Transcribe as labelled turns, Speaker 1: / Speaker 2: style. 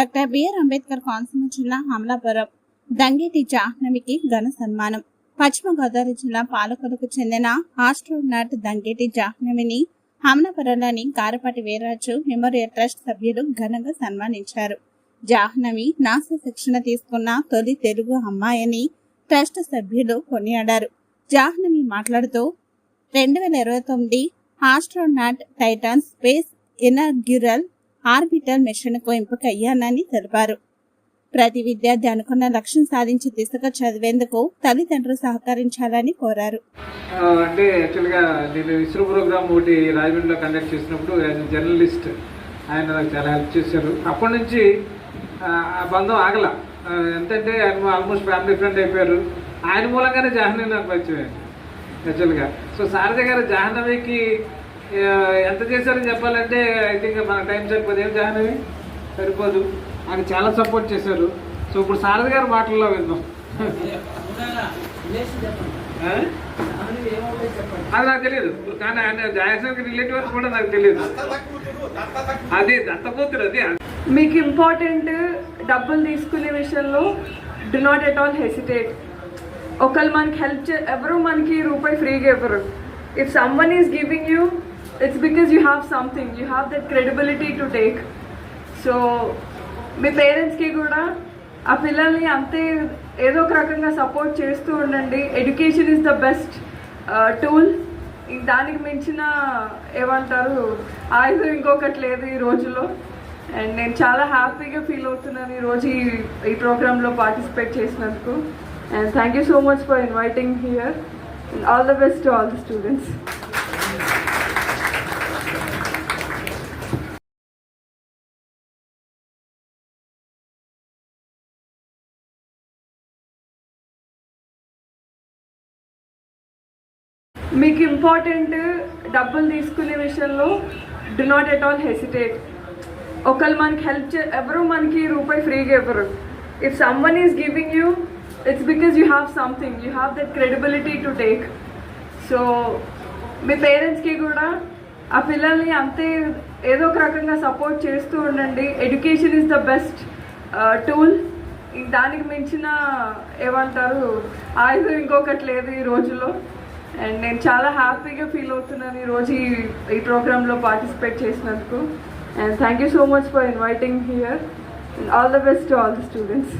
Speaker 1: Doctor BR Ambedkar Konaseema జిల్లా అమలాపురం. దంగేటి జాహ్నవికి ఘన సన్మానం. పశ్చిమ గోదావరి జిల్లా పాలకులకు చెందిన ఆస్ట్రోనాట్ దంగేటి జాహ్నవిని హమలాపురంలోని కారపాటి వీరరాజు మెమోరియల్ ట్రస్ట్ సభ్యులు ఘనంగా సన్మానించారు. జాహ్నవి నాసా శిక్షణ తీసుకున్న తొలి తెలుగు అమ్మాయిని ట్రస్ట్ సభ్యులు కొనియాడారు. జాహ్నవి మాట్లాడుతూ రెండు వేల ఇరవై తొమ్మిది astronaut Titan space inaugural orbital మిషన్కు ఎంపికయ్యానని తెలిపారు. ప్రతి విద్యార్థి అనుకున్న లక్ష్యం సాధించే దిశగా చదివేందుకు తల్లిదండ్రులు సహకరించాలని కోరారు.
Speaker 2: అంటే యాక్చువల్గా నేను ఇస్రో ప్రోగ్రామ్ ఒకటి రాజమండ్రిలో కండక్ట్ చేసినప్పుడు జర్నలిస్ట్ ఆయన నాకు చాలా హెల్ప్ చేశారు. అప్పటి నుంచి ఆ, బంధం ఆగల. ఎంతంటే ఆయన ఆల్మోస్ట్ ఫ్యామిలీ ఫ్రెండ్ అయిపోయారు. ఆయన మూలంగానే జాహ్నవి నాకు పరిచయం యాక్చువల్గా. సో శారద గారు జాహ్నవికి ఎంత చేశారని చెప్పాలంటే ఐ థింక్ మన టైం సరిపోదు. ఏం జాహ్నవి సరిపోదు. ఆయన చాలా సపోర్ట్ చేశారు. సో ఇప్పుడు శారద గారి మాటల్లో విందాం. అది నాకు తెలియదు కానీ ఆయన జాయసన్కి రిలేటివ్స్ కూడా నాకు తెలియదు అది దత్తకూతురు అది.
Speaker 3: మీకు ఇంపార్టెంట్ డబ్బులు తీసుకునే విషయంలో do not at all hesitate ఒకళ్ళు మనకి హెల్ప్ చే ఎవరు మనకి రూపాయి ఫ్రీగా ఇవ్వరు. If someone is giving you it's because you have something you have that credibility to take so మీ పేరెంట్స్కి కూడా ఆ పిల్లల్ని అంతే ఏదో ఒక రకంగా సపోర్ట్ చేస్తూ ఉండండి. Education is the best tool దానికి మించిన ఏమంటారు ఆయుధం ఇంకొకటి లేదు ఈ రోజులో అండ్ నేను చాలా హ్యాపీగా ఫీల్ అవుతున్నాను ఈరోజు ఈ ఈ ప్రోగ్రాంలో పార్టిసిపేట్ చేసినందుకు. And thank you so much for inviting here all the best to all the students మీకు ఇంపార్టెంట్ డబ్బులు తీసుకునే విషయంలో do not at all hesitate ఒకళ్ళు మనకి హెల్ప్ చే ఎవరు మనకి రూపాయి ఫ్రీగా ఇవ్వరు. If someone is giving you it's because you have something you have that credibility to take so మీ పేరెంట్స్కి కూడా ఆ పిల్లల్ని అంతే ఏదో ఒక రకంగా సపోర్ట్ చేస్తూ ఉండండి. Education is the best tool దానికి మించిన ఏమంటారు ఆయుధం ఇంకొకటి లేదు ఈ రోజులో అండ్ నేను చాలా హ్యాపీగా ఫీల్ అవుతున్నాను ఈరోజు ఈ ఈ ప్రోగ్రాంలో పార్టిసిపేట్ చేసినందుకు. And thank you so much for inviting here all the best to all the students